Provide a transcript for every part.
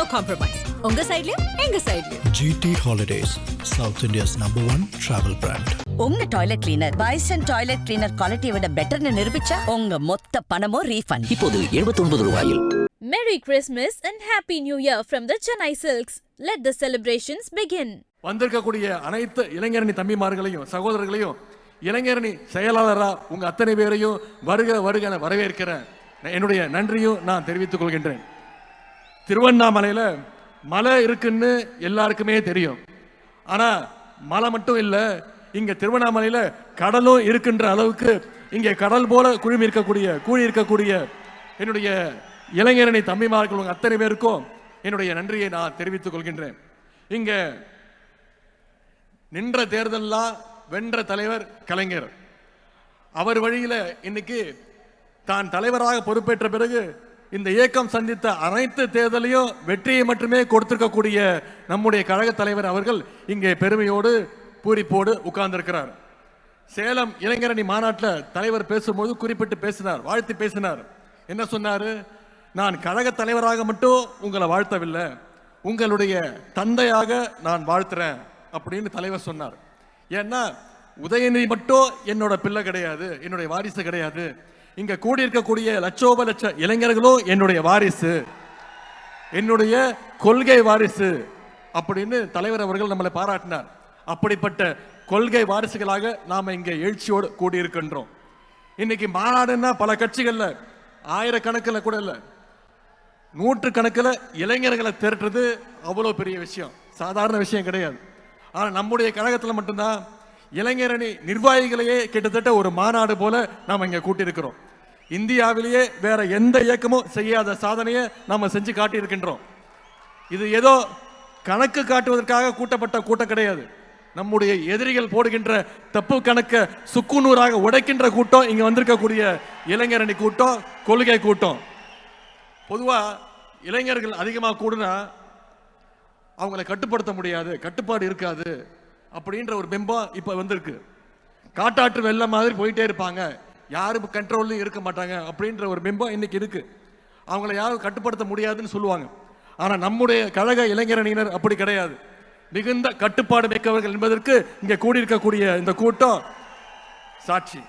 No compromise உங்க சைடுலயும் எங்க சைடுலயும் GT Holidays, South India's number one travel brand. உங்க toilet cleaner Bison toilet cleaner குவாலிட்டியை விட பெட்டர்னு நிரூபிச்சா உங்க மொத்த பணமும் ரீஃபண்ட் இப்போது 79 ரூபாயில் Merry Christmas and Happy New Year from the Chennai Silks. Let the celebrations begin. வந்திருக்கக்கூடிய அனைத்து இளைஞரணி தம்பிமார்களையும் சகோதரர்களையும் இளைஞரணி செயலாளரா உங்க அத்தனை பேரையும் வருக வருக வரவேற்கிறேன் என்னுடைய நன்றியும் நான் தெரிவித்துக் கொள்கின்றேன் திருவண்ணாமலையில் மலை இருக்குன்னு எல்லாருக்குமே தெரியும். ஆனால் மலை மட்டும் இல்லை இங்கே திருவண்ணாமலையில் கடலும் இருக்கின்ற அளவுக்கு இங்கே கடல் போல குழுமி இருக்கக்கூடிய கூழி இருக்கக்கூடிய என்னுடைய இளைஞரணி தம்பிமார்கள் அத்தனை பேருக்கும் என்னுடைய நன்றியை நான் தெரிவித்துக் கொள்கின்றேன். இங்கே நின்ற தேர்தல்லாம் வென்ற தலைவர் கலைஞர். அவர் வழியில் இன்னைக்கு தான் தலைவராக பொறுப்பேற்ற பிறகு இந்த இயக்கம் சந்தித்த அனைத்து தேர்தலையும் வெற்றியை மட்டுமே கொடுத்திருக்கக்கூடிய நம்முடைய கழக தலைவர் அவர்கள் இங்கே பெருமையோடு பூரிப்போடு உட்கார்ந்திருக்கிறார். சேலம் இளைஞரணி மாநாட்டில் தலைவர் பேசும்போது குறிப்பிட்டு பேசினார் வாழ்த்து பேசினார். என்ன சொன்னார்? நான் கழக தலைவராக மட்டும் உங்களை வாழ்த்தவில்லை உங்களுடைய தந்தையாக நான் வாழ்த்துறேன் அப்படின்னு தலைவர் சொன்னார். ஏன்னா உதயநிதி மட்டும் என்னோட பிள்ளை கிடையாது என்னுடைய வாரிசு கிடையாது. இங்க கூடியிருக்கக்கூடிய லட்சோப லட்ச இளைஞர்களும் என்னுடைய வாரிசு. என்னுடைய கொள்கை வாரிசு அப்படின்னு தலைவர் அவர்கள் நம்மளை பாராட்டினார். அப்படிப்பட்ட கொள்கை வாரிசுகளாக நாம இங்க எழுச்சியோடு கூடியிருக்கின்றோம். இன்னைக்கு மாநாடுன்னா பல கட்சிகள்ல ஆயிரக்கணக்கில் கூட இல்லை. நூற்று கணக்கில் இளைஞர்களை திரட்டுறது அவ்வளோ பெரிய விஷயம். சாதாரண விஷயம் கிடையாது. ஆனால் நம்முடைய கழகத்தில் மட்டும்தான் இளைஞரணி நிர்வாகிகளையே கிட்டத்தட்ட ஒரு மாநாடு போல நாம் இங்கே கூட்டியிருக்கிறோம். இந்தியாவிலேயே வேற எந்த இயக்கமும் செய்யாத சாதனையை நாம் செஞ்சு காட்டியிருக்கின்றோம். இது ஏதோ கணக்கு காட்டுவதற்காக கூட்டப்பட்ட கூட்டம் கிடையாது. நம்முடைய எதிரிகள் போடுகின்ற தப்பு கணக்கை சுக்குநூறாக உடைக்கின்ற கூட்டம் இங்கே வந்திருக்கக்கூடிய இளைஞரணி கூட்டம் கொள்கை கூட்டம். பொதுவாக இளைஞர்கள் அதிகமாக கூடுனா அவங்கள கட்டுப்படுத்த முடியாது கட்டுப்பாடு இருக்காது. அப்படின்ற ஒரு பிம்பம் இப்போ வந்திருக்கு. காட்டாற்று வெள்ளம் மாதிரி போயிட்டே இருப்பாங்க. யாரும் கண்ட்ரோல்லையும் இருக்க மாட்டாங்க அப்படின்ற ஒரு பிம்பம் இன்னைக்கு இருக்கு. அவங்கள யாரும் கட்டுப்படுத்த முடியாதுன்னு சொல்லுவாங்க. ஆனால் நம்முடைய கழக இளைஞரணியினர் அப்படி கிடையாது. மிகுந்த கட்டுப்பாடு மிக்கவர்கள் என்பதற்கு இங்கே கூடியிருக்கக்கூடிய இந்த கூட்டம் சாட்சி.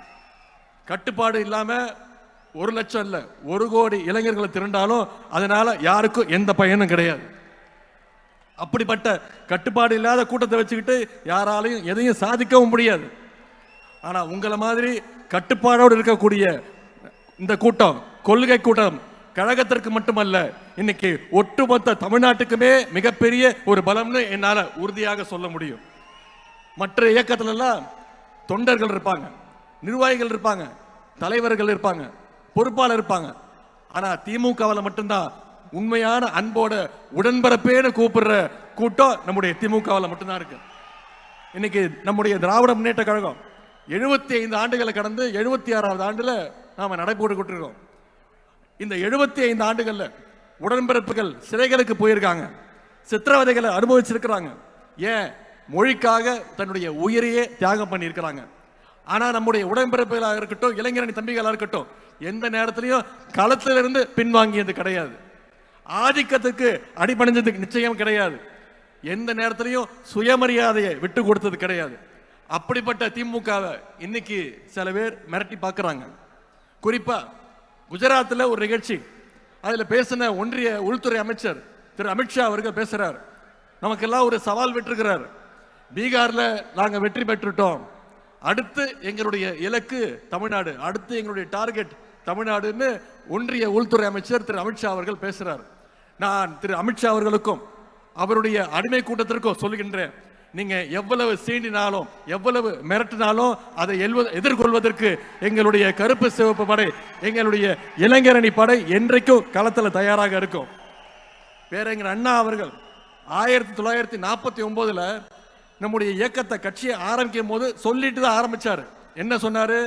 கட்டுப்பாடு இல்லாமல் ஒரு லட்சம் இல்லை ஒரு கோடி இளைஞர்களை திரண்டாலும் அதனால யாருக்கும் எந்த பயனும் கிடையாது. அப்படிப்பட்ட கட்டுப்பாடு இல்லாத கூட்டத்தை வச்சுக்கிட்டு யாராலையும் எதையும் சாதிக்கவும் முடியாது. ஆனால் உங்களை மாதிரி கட்டுப்பாடோடு இருக்கக்கூடிய இந்த கூட்டம் கொள்கை கூட்டம் கழகத்திற்கு மட்டுமல்ல இன்னைக்கு ஒட்டுமொத்த தமிழ்நாட்டுக்குமே மிகப்பெரிய ஒரு பலம்னு என்னால் உறுதியாக சொல்ல முடியும். மற்ற இயக்கத்துலலாம் தொண்டர்கள் இருப்பாங்க நிர்வாகிகள் இருப்பாங்க தலைவர்கள் இருப்பாங்க பொறுப்பாளர் இருப்பாங்க. ஆனால் திமுகவில் மட்டும்தான் உண்மையான அன்போட உடன்பரப்பேன்னு கூப்பிடுற கூட்டம் நம்முடைய திமுகவில் மட்டும்தான் இருக்கு. இன்னைக்கு நம்முடைய திராவிட முன்னேற்ற கழகம் எழுபத்தி ஐந்து ஆண்டுகளை கடந்து எழுபத்தி ஆறாவது ஆண்டுல நாம நடைபோட்டுக்கிட்டு இருக்கோம் இந்த எழுபத்தி ஐந்து ஆண்டுகள்ல உடன்பிறப்புகள் சிறைகளுக்கு போயிருக்காங்க. சித்திரவதைகளை அனுபவிச்சிருக்கிறாங்க. ஏன்? மொழிக்காக தன்னுடைய உயிரையே தியாகம் பண்ணியிருக்கிறாங்க. ஆனா நம்முடைய உடன்பிறப்புகளாக இருக்கட்டும் இளைஞரணி தம்பிகளாக இருக்கட்டும் எந்த நேரத்திலையும் களத்திலிருந்து பின்வாங்கியது கிடையாது. ஆதிக்கத்துக்கு அடிபணிஞ்சதுக்கு நிச்சயம் கிடையாது. எந்த நேரத்திலையும் சுயமரியாதையை விட்டு கொடுத்தது கிடையாது. அப்படிப்பட்ட திமுகவை இன்னைக்கு சில பேர் மிரட்டி பார்க்குறாங்க. குறிப்பாக குஜராத்தில் ஒரு நிகழ்ச்சி. அதில் பேசின ஒன்றிய உள்துறை அமைச்சர் திரு அமித்ஷா அவர்கள் பேசுகிறார் நமக்கெல்லாம் ஒரு சவால் விட்டுருக்கிறார். பீகாரில் நாங்கள் வெற்றி பெற்றுட்டோம். அடுத்து எங்களுடைய இலக்கு தமிழ்நாடு. அடுத்து எங்களுடைய டார்கெட் தமிழ்நாடுன்னு ஒன்றிய உள்துறை அமைச்சர் திரு அமித்ஷா அவர்கள் பேசுகிறார் நான் திரு அமித்ஷா அவர்களுக்கும் அவருடைய அடிமை கூட்டத்திற்கும் சொல்லுகின்றேன். நீங்க எவ்வளவு சீண்டினாலும் எவ்வளவு மிரட்டினாலும் அதை எதிர்கொள்வதற்கு எங்களுடைய கருப்பு சிவப்பு படை எங்களுடைய இளைஞரணி படை என்றைக்கும் களத்தில் தயாராக இருக்கும். பேரங்கர் அண்ணா அவர்கள் ஆயிரத்தி தொள்ளாயிரத்தி நாற்பத்தி ஒன்பதுல நம்முடைய இயக்கத்தை கட்சியை ஆரம்பிக்கும் போது சொல்லிட்டு தான் ஆரம்பிச்சாரு. என்ன சொன்னாரு?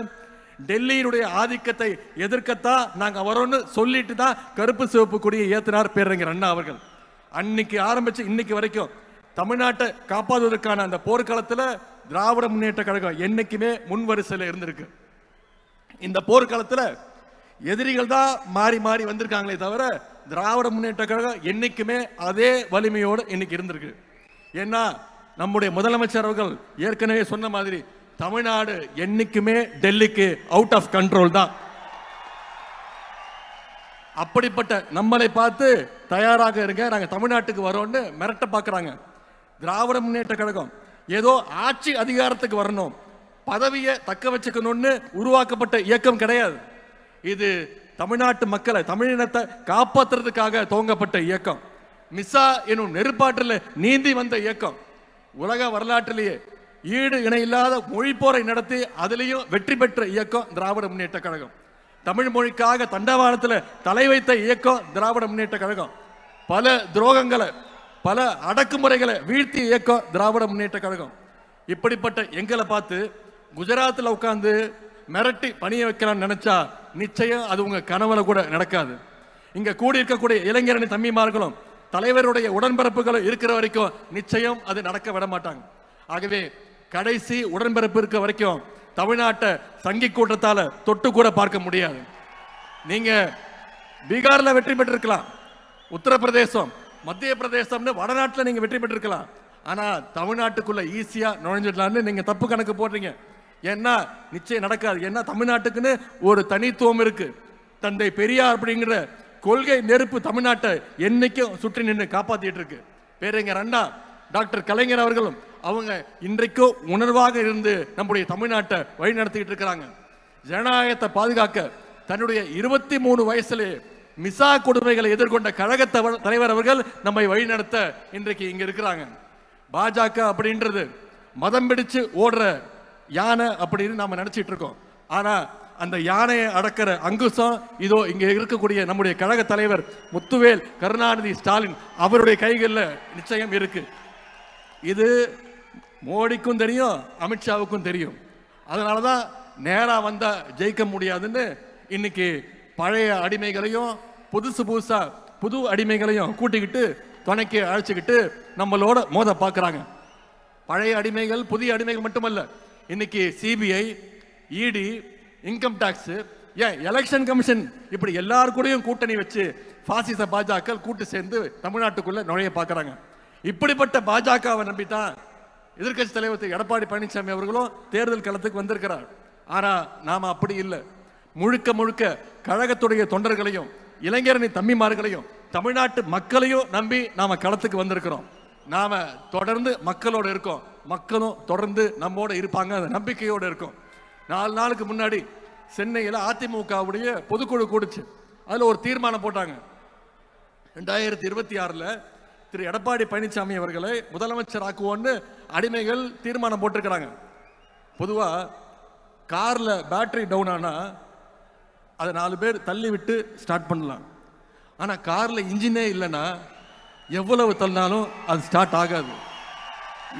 டெல்லியினுடைய ஆதிக்கத்தை எதிர்க்கத்தான் நாங்க வரோம்னு சொல்லிட்டு தான் கருப்பு சிவப்பு கொடியை ஏத்தினார் பேரறிஞர் அண்ணா அவர்கள். அன்னைக்கு ஆரம்பிச்சு இன்னைக்கு வரைக்கும் தமிழ்நாட்டை காப்பாற்றுவதற்கான அந்த போர்க்காலத்தில் திராவிட முன்னேற்ற கழகம் என்னைக்குமே முன் வரிசையில் இருந்திருக்கு. இந்த போர்க்காலத்தில் எதிரிகள் தான் மாறி மாறி வந்திருக்காங்களே தவிர திராவிட முன்னேற்ற கழகம் என்னைக்குமே அதே வலிமையோடு இன்னைக்கு இருந்திருக்கு. ஏன்னா நம்முடைய முதலமைச்சர் அவர்கள் ஏற்கனவே சொன்ன மாதிரி தமிழ்நாடு என்னைக்குமே டெல்லிக்கு அவுட் ஆஃப் கண்ட்ரோல் தான். அப்படிப்பட்ட நம்மளை பார்த்து தயாராக இருங்க நாங்கள் தமிழ்நாட்டுக்கு வரோம்னு மிரட்ட பார்க்குறாங்க திராவிட முன்னேற்ற கழகம் ஏதோ ஆட்சி அதிகாரத்துக்கு வரணும் பதவியை தக்க வச்சுக்கணும்னு உருவாக்கப்பட்ட இயக்கம் கிடையாது. இது தமிழ்நாட்டு மக்களை தமிழினத்தை காப்பாற்றுறதுக்காக துவங்கப்பட்ட இயக்கம். மிஸ்ஸா எனும் நெருப்பாற்றில் நீந்தி வந்த இயக்கம். உலக வரலாற்றிலேயே ஈடு இணையில்லாத மொழிப்போரை நடத்தி அதுலேயும் வெற்றி பெற்ற இயக்கம் திராவிட முன்னேற்ற கழகம். தமிழ் மொழிக்காக தண்டவாளத்தில் தலை வைத்த இயக்கம் திராவிட முன்னேற்ற கழகம். பல துரோகங்களை பல அடக்குமுறைகளை வீழ்த்திய இயக்கம் திராவிட முன்னேற்ற கழகம். இப்படிப்பட்ட எங்களை பார்த்து குஜராத்தில் உட்காந்து மிரட்டி பணிய வைக்கலாம்னு நினைச்சா நிச்சயம் அது உங்க கனவுல கூட நடக்காது. இங்க கூடி இருக்கக்கூடிய இளைஞரணி தம்பிமார்களும் தலைவருடைய உடன்பரப்புகளும் இருக்கிற வரைக்கும் நிச்சயம் அது நடக்க விட மாட்டாங்க. ஆகவே கடைசி உடன்பிறப்பு இருக்க வரைக்கும் தமிழ்நாட்டை சங்கி கூட்டத்தால் தொட்டு கூட பார்க்க முடியாது. நீங்கள் பீகாரில் வெற்றி பெற்றிருக்கலாம் உத்தரப்பிரதேசம் மத்திய பிரதேசம்னு வடநாட்டில் நீங்கள் வெற்றி பெற்றிருக்கலாம். ஆனால் தமிழ்நாட்டுக்குள்ளே ஈஸியாக நுழைஞ்சிடலான்னு நீங்கள் தப்பு கணக்கு போடுறீங்க. ஏன்னா நிச்சயம் நடக்காது. ஏன்னா தமிழ்நாட்டுக்குன்னு ஒரு தனித்துவம் இருக்குது தந்தை பெரியார் அப்படிங்கிற கொள்கை நெருப்பு தமிழ்நாட்டை என்றைக்கும் சுற்றி நின்று காப்பாற்றிட்டு இருக்கு. பேரறிஞர் அண்ணா டாக்டர் கலைஞர் அவர்களும் அவங்க இன்றைக்கும் உணர்வாக இருந்து நம்முடைய தமிழ்நாட்டை வழி நடத்திக்கிட்டு இருக்கிறாங்க. ஜனநாயகத்தை பாதுகாக்க தன்னுடைய இருபத்தி மூணு வயசுலேயே மிசா கொடுமைகளை எதிர்கொண்ட கழக தவ- தலைவர் அவர்கள் நம்மை வழிநடத்த இன்றைக்கு இங்க இருக்கிறாங்க. பாஜக அப்படின்றது மதம் பிடிச்சு ஓடுற யானை அப்படின்னு நாம நினைச்சிட்டு இருக்கோம். ஆனா அந்த யானையை அடக்கிற அங்குசம் இதோ இங்க இருக்கக்கூடிய நம்முடைய கழக தலைவர் முத்துவேல் கருணாநிதி ஸ்டாலின் அவருடைய கைகளில் நிச்சயம் இருக்கு. இது மோடிக்கும் தெரியும் அமித்ஷாவுக்கும் தெரியும். அதனால தான் நேராக வந்தால் ஜெயிக்க முடியாதுன்னு இன்னைக்கு பழைய அடிமைகளையும் புதுசு புதுசாக புது அடிமைகளையும் கூட்டிக்கிட்டு துணைக்கு அழைச்சிக்கிட்டு நம்மளோட மோத பார்க்குறாங்க பழைய அடிமைகள் புதிய அடிமைகள் மட்டுமல்ல இன்னைக்கு சிபிஐ இடி இன்கம் டேக்ஸு ஏன் எலெக்ஷன் கமிஷன் இப்படி எல்லார் கூடயும் கூட்டணி வச்சு பாசிச பாஜக கூட்டு சேர்ந்து தமிழ்நாட்டுக்குள்ளே நுழைய பார்க்குறாங்க இப்படிப்பட்ட பாஜகவை நம்பி தான் எதிர்க்கட்சி தலைவர் திரு. எடப்பாடி பழனிசாமி அவர்களும் தேர்தல் களத்துக்கு வந்திருக்கிறார். ஆனால் நாம் அப்படி இல்லை. முழுக்க முழுக்க கழகத்துடைய தொண்டர்களையும் இளைஞரணி தம்பிமார்களையும் தமிழ்நாட்டு மக்களையும் நம்பி நாம் களத்துக்கு வந்திருக்கிறோம். நாம் தொடர்ந்து மக்களோட இருக்கோம். மக்களும் தொடர்ந்து நம்மோட இருப்பாங்க. அந்த நம்பிக்கையோடு இருக்கும். நாலு நாளுக்கு முன்னாடி சென்னையில் அதிமுகவுடைய பொதுக்குழு கூடுச்சு. அதில் ஒரு தீர்மானம் போட்டாங்க. ரெண்டாயிரத்தி இருபத்தி ஆறில் திரு எடப்பாடி பழனிசாமி அவர்களை முதலமைச்சர் ஆக்குவோன்னு அடிமைகள் தீர்மானம் போட்டிருக்கிறாங்க. பொதுவாக காரில் பேட்டரி டவுன் ஆனால் அதை நாலு பேர் தள்ளி விட்டு ஸ்டார்ட் பண்ணலாம். ஆனால் காரில் இன்ஜினே இல்லைன்னா எவ்வளவு தள்ளினாலும் அது ஸ்டார்ட் ஆகாது.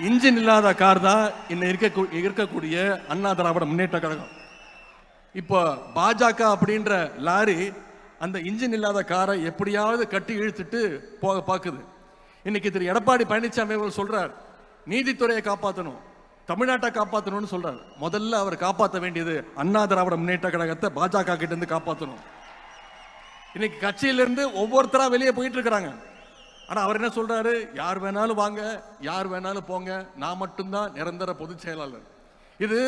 இன்ஜின் இல்லாத கார் தான் இன்னும் இருக்க இருக்கக்கூடிய அண்ணா திராவிட முன்னேற்ற கழகம். இப்போ பாஜக அப்படின்ற லாரி அந்த இன்ஜின் இல்லாத காரை எப்படியாவது கட்டி இழுத்துட்டு போக பார்க்குது. இன்னைக்கு திரு எடப்பாடி பழனிசாமி அவர்கள் சொல்றார் நீதித்துறையை காப்பாற்றணும் தமிழ்நாட்டை காப்பாற்றணும்னு சொல்றார். முதல்ல அவர் காப்பாற்ற வேண்டியது அண்ணா திராவிட முன்னேற்ற கழகத்தை பாஜக கிட்ட இருந்து காப்பாற்றணும் இன்னைக்கு கட்சியிலிருந்து ஒவ்வொருத்தரா வெளியே போயிட்டு இருக்கிறாங்க. ஆனா அவர் என்ன சொல்றாரு யார் வேணாலும் வாங்க யார் வேணாலும் போங்க நான் மட்டும்தான் நிரந்தர பொதுச் செயலாளர். இது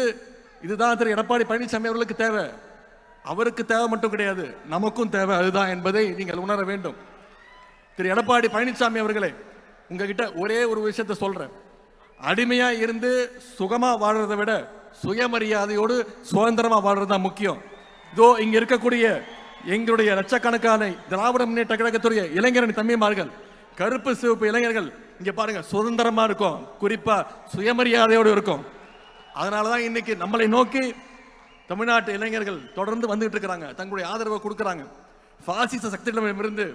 இதுதான் திரு எடப்பாடி பழனிசாமி அவர்களுக்கு தேவை. அவருக்கு தேவை மட்டும் கிடையாது நமக்கும் தேவை அதுதான் என்பதை நீங்கள் உணர வேண்டும். திரு எடப்பாடி பழனிசாமி அவர்களே உங்ககிட்ட ஒரே ஒரு விஷயத்த சொல்றேன். அடிமையா இருந்து சுகமா வாழ்றதை விட சுயமரியாதையோடு சுதந்திரமா வாழ்றது தான் முக்கியம். இதோ இங்க இருக்கக்கூடிய எங்களுடைய லட்சக்கணக்கான திராவிட முன்னேற்ற கழகத்துடைய இளைஞரணி தம்பிமார்கள் கருப்பு சிவப்பு இளைஞர்கள் இங்க பாருங்க சுதந்திரமா இருக்கும். குறிப்பா சுயமரியாதையோடு இருக்கும். அதனால தான் இன்னைக்கு நம்மளை நோக்கி தமிழ்நாட்டு இளைஞர்கள் தொடர்ந்து வந்துகிட்டு இருக்கிறாங்க. தங்களுடைய ஆதரவை கொடுக்குறாங்க. பாசிச சக்திகளிடமிருந்து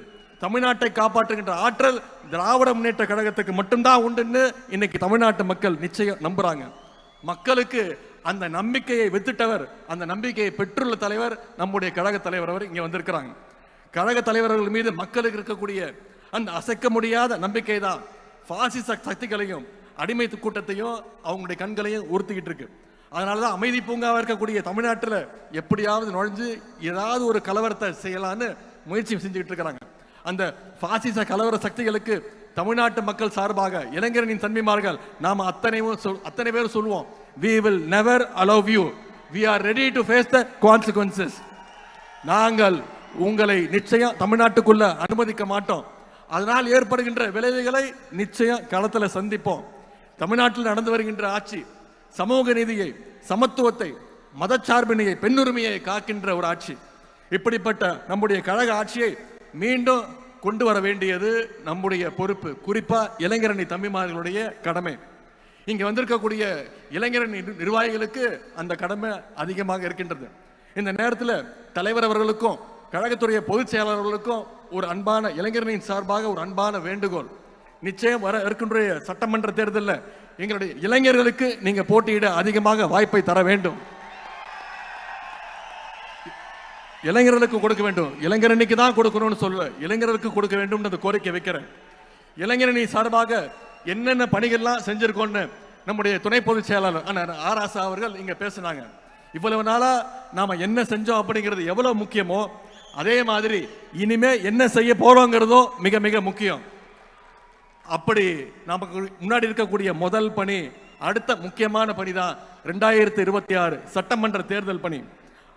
தமிழ்நாட்டை காப்பாற்றுகின்ற ஆற்றல் திராவிட முன்னேற்ற கழகத்துக்கு மட்டும்தான் உண்டுன்னு இன்னைக்கு தமிழ்நாட்டு மக்கள் நிச்சயம் நம்புறாங்க. மக்களுக்கு அந்த நம்பிக்கையை வித்துட்டவர் அந்த நம்பிக்கையை பெற்றுள்ள தலைவர் நம்முடைய கழக தலைவர் அவர் இங்கே வந்திருக்கிறாங்க. கழக தலைவர்கள் மீது மக்களுக்கு இருக்கக்கூடிய அந்த அசைக்க முடியாத நம்பிக்கை தான் பாசிச சக்திகளையும் அடிமை கூட்டத்தையும் அவங்களுடைய கண்களையும் உறுத்திக்கிட்டு இருக்கு. அதனால தான் அமைதி பூங்காவாக இருக்கக்கூடிய தமிழ்நாட்டில் எப்படியாவது நுழைஞ்சு ஏதாவது ஒரு கலவரத்தை செய்யலான்னு முயற்சி செஞ்சுக்கிட்டு இருக்கிறாங்க. அந்த பாசிச கலவர சக்திகளுக்கு தமிழ்நாட்டு மக்கள் சார்பாக இளைஞரனின் தன்மைமார்கள் நாம் அத்தனையும் சொல்- அத்தனை பேர் சொல்லுவோம் we will never allow you we are ready to face the consequences நாங்கள் உங்களை நிச்சயம் தமிழ்நாட்டுக்குள்ள அனுமதிக்க மாட்டோம். அதனால் ஏற்படுகின்ற விளைவுகளை நிச்சயம் களத்தில் சந்திப்போம். தமிழ்நாட்டில் நடந்து வருகின்ற ஆட்சி சமூக நீதியை சமத்துவத்தை மதச்சார்பினையை பெண்ணுரிமையை காக்கின்ற ஒரு ஆட்சி. இப்படிப்பட்ட நம்முடைய கழக ஆட்சியை மீண்டும் கொண்டு வர வேண்டியது நம்முடைய பொறுப்பு. குறிப்பாக இளைஞரணி தம்பிமார்களுடைய கடமை. இங்கே வந்திருக்கக்கூடிய இளைஞரணி நிர்வாகிகளுக்கு அந்த கடமை அதிகமாக இருக்கின்றது. இந்த நேரத்தில் தலைவர் அவர்களுக்கும் கழகத்துடைய பொதுச் செயலாளர்களுக்கும் ஒரு அன்பான இளைஞரணியின் சார்பாக ஒரு அன்பான வேண்டுகோள். நிச்சயம் வர இருக்கின்ற சட்டமன்ற தேர்தலில் எங்களுடைய இளைஞர்களுக்கு நீங்கள் போட்டியிட அதிகமாக வாய்ப்பை தர வேண்டும். இளைஞர்களுக்கு கொடுக்க வேண்டும். இளைஞரணிக்கு தான் கொடுக்கணும்னு சொல்ல இளைஞர்களுக்கு கொடுக்க வேண்டும் அந்த கோரிக்கை வைக்கிறேன். இளைஞரணி சார்பாக என்னென்ன பணிகள்லாம் செஞ்சிருக்கோம்னு நம்முடைய துணை பொதுச் செயலாளர் ஆனால் ஆர் ஆசா அவர்கள் இங்கே பேசினாங்க. இவ்வளவு நாளாக நாம் என்ன செஞ்சோம் அப்படிங்கிறது எவ்வளோ முக்கியமோ அதே மாதிரி இனிமே என்ன செய்ய போகிறோங்கிறதோ மிக மிக முக்கியம். அப்படி நமக்கு முன்னாடி இருக்கக்கூடிய முதல் பணி அடுத்த முக்கியமான பணி தான் ரெண்டாயிரத்தி இருபத்தி ஆறு சட்டமன்ற தேர்தல் பணி.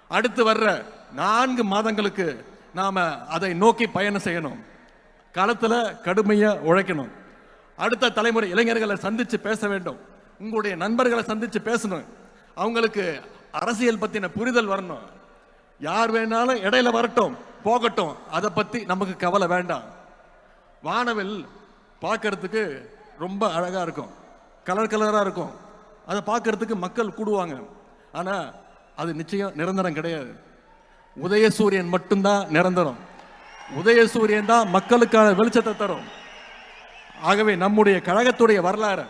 அடுத்து வர்ற நான்கு மாதங்களுக்கு நாம் அதை நோக்கி பயணம் செய்யணும். களத்தில் கடுமையாக உழைக்கணும். அடுத்த தலைமுறை இளைஞர்களை சந்தித்து பேச வேண்டும். உங்களுடைய நண்பர்களை சந்தித்து பேசணும். அவங்களுக்கு அரசியல் பற்றின புரிதல் வரணும். யார் வேணாலும் இடையில வரட்டும் போகட்டும். அதை பற்றி நமக்கு கவலை வேண்டாம். வானவில் பார்க்கறதுக்கு ரொம்ப அழகாக இருக்கும். கலர் கலராக இருக்கும். அதை பார்க்கறதுக்கு மக்கள் கூடுவாங்க. ஆனால் அது நிச்சயம் நிரந்தரம் கிடையாது. உதயசூரியன் மட்டும்தான் நிரந்தரம். உதயசூரியன் தான் மக்களுக்கான வெளிச்சத்தை தரும். ஆகவே நம்முடைய கழகத்துடைய வரலாறு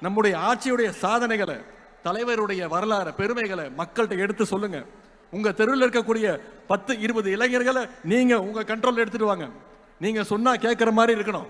நம்முடைய ஆட்சியுடைய சாதனைகளை தலைவருடைய வரலாறு பெருமைகளை மக்கள்கிட்ட எடுத்து சொல்லுங்க. உங்க தெருவில் இருக்கக்கூடிய பத்து இருபது இளைஞர்களை நீங்க உங்க கண்ட்ரோல் எடுத்துட்டு வாங்க. நீங்க சொன்னா கேட்குற மாதிரி இருக்கணும்.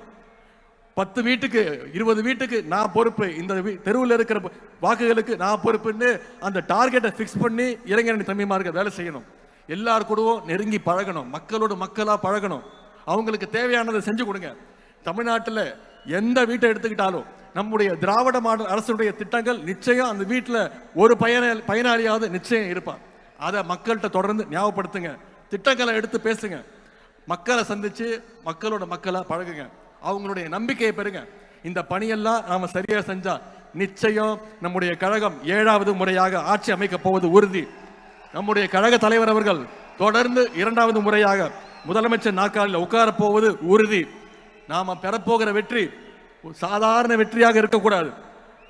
பத்து வீட்டுக்கு இருபது வீட்டுக்கு நான் பொறுப்பு. இந்த வீ- தெருவில் இருக்கிற வாக்குகளுக்கு நான் பொறுப்புன்னு அந்த டார்கெட்டை ஃபிக்ஸ் பண்ணி இளைஞரணி தம்பிமார்கள் வேலை செய்யணும். எல்லார் கூடவும் நெருங்கி பழகணும். மக்களோட மக்களாக பழகணும். அவங்களுக்கு தேவையானதை செஞ்சு கொடுங்க. தமிழ்நாட்டில் எந்த வீட்டை எடுத்துக்கிட்டாலும் நம்முடைய திராவிட மாடல் அரசுடைய திட்டங்கள் நிச்சயம் அந்த வீட்டில் ஒரு பயன பயனாளியாவது நிச்சயம் இருப்பான். அதை மக்கள்கிட்ட தொடர்ந்து ஞாபகப்படுத்துங்க. திட்டங்களை எடுத்து பேசுங்க. மக்களை சந்திச்சு மக்களோட மக்களாக பழகுங்க. அவங்களுடைய நம்பிக்கையை பெறுங்க. இந்த பணியெல்லாம் நாம சரியா செஞ்சா நிச்சயம் நம்முடைய கழகம் ஏழாவது முறையாக ஆட்சி அமைக்க போவது உறுதி. நம்முடைய கழக தலைவர் அவர்கள் தொடர்ந்து இரண்டாவது முறையாக முதலமைச்சர் நாற்காலில் உட்காரப் போவது உறுதி. நாம பெறப்போகிற வெற்றி சாதாரண வெற்றியாக இருக்கக்கூடாது.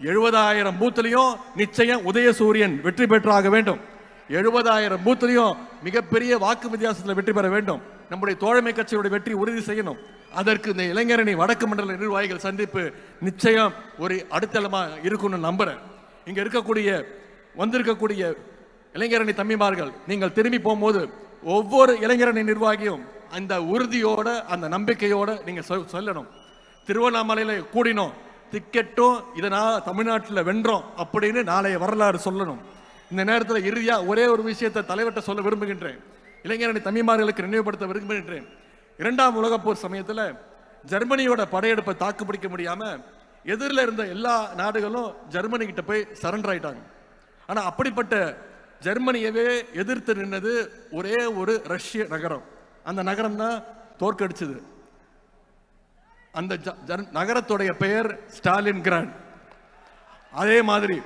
எழுபதாயிரம் பூத்துலையும் நிச்சயம் உதயசூரியன் வெற்றி பெற்றாக வேண்டும். எழுபதாயிரம் பூத்துலையும் மிகப்பெரிய வாக்கு வித்தியாசத்தில் வெற்றி பெற வேண்டும். நம்முடைய தோழமை கட்சியுடைய வெற்றி உறுதி செய்யணும். அதற்கு இந்த இளைஞரணி வடக்கு மண்டல நிர்வாகிகள் சந்திப்பு நிச்சயம் ஒரு அடுத்தளமாக இருக்கும்னு நம்புகிறேன் இங்கே இருக்கக்கூடிய வந்திருக்கக்கூடிய இளைஞரணி தம்பிமார்கள் நீங்கள் திரும்பி போகும்போது ஒவ்வொரு இளைஞரணி நிர்வாகியும் அந்த உறுதியோட அந்த நம்பிக்கையோட நீங்கள் சொ- சொல்லணும். திருவண்ணாமலையில் கூடினோம். டிக்கெட்டும் இதனால் தமிழ்நாட்டில் வென்றோம் அப்படின்னு நாளைய வரலாறு சொல்லணும். இந்த நேரத்தில் இறுதியாக ஒரே ஒரு விஷயத்தை தலைவர்கிட்ட சொல்ல விரும்புகின்றேன். இளைஞரணி தமிழ்மார்களுக்கு நினைவுபடுத்த விரும்புகின்றேன். இரண்டாம் உலக போர் சமயத்தில் ஜெர்மனியோட படையெடுப்பை தாக்கு பிடிக்க முடியாம எதிரில் இருந்த எல்லா நாடுகளும் ஜெர்மனி கிட்ட போய் சரண்டர் ஆயிட்டாங்க. ஆனா அப்படிப்பட்ட ஜெர்மனியவே எதிர்த்து நின்னது ஒரே ஒரு ரஷ்ய நகரம். அந்த நகரம் தான் தோற்கடிச்சது. அந்த ஜ- ஜர்- நகரத்துடைய பெயர் ஸ்டாலின் கிராண்ட் அதே மாதிரி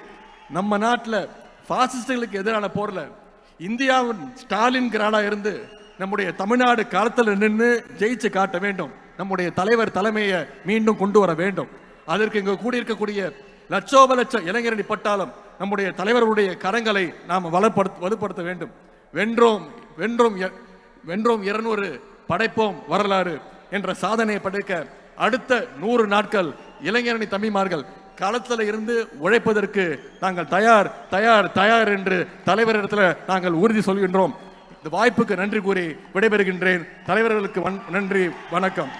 நம்ம நாட்டில் பாசிஸ்டுகளுக்கு எதிரான போர்ல இந்தியாவின் ஸ்டாலின் கிராடாக இருந்து நம்முடைய தமிழ்நாடு களத்தில் நின்று ஜெயிச்சு காட்ட வேண்டும். நம்முடைய தலைவர் தலைமையை மீண்டும் கொண்டு வர வேண்டும். அதற்கு இங்கு கூடியிருக்கக்கூடிய லட்சோப லட்ச இளைஞரணி பட்டாலும் நம்முடைய தலைவருடைய கரங்களை நாம் வலுப்படுத்த வலுப்படுத்த வேண்டும். வென்றோம் வென்றோம் எ- வென்றோம் இருநூறு படைப்போம் வரலாறு என்ற சாதனையை படைக்க அடுத்த நூறு நாட்கள் இளைஞரணி தம்பிமார்கள் களத்தில் இருந்து உழைப்பதற்கு நாங்கள் தயார் தயார் தயார் என்று தலைவரிடத்தில் நாங்கள் உறுதி சொல்கின்றோம். இந்த வாய்ப்புக்கு நன்றி கூறி விடைபெறுகின்றேன் தலைவர்களுக்கு நன்றி வணக்கம்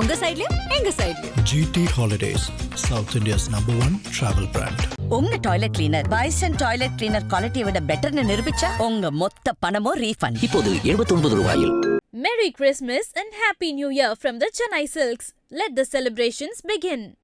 உங்க சைடுலயும் எங்க சைடுலயும் GT Holidays, South India's number one travel brand. உங்க toilet cleaner Bison toilet cleaner குவாலிட்டியை விட பெட்டர்னு நிரூபிச்சா உங்க மொத்த பணமும் ரீஃபண்ட் இப்போது 79 ரூபாயில் Merry Christmas and Happy New Year from the Chennai Silks. Let the celebrations begin.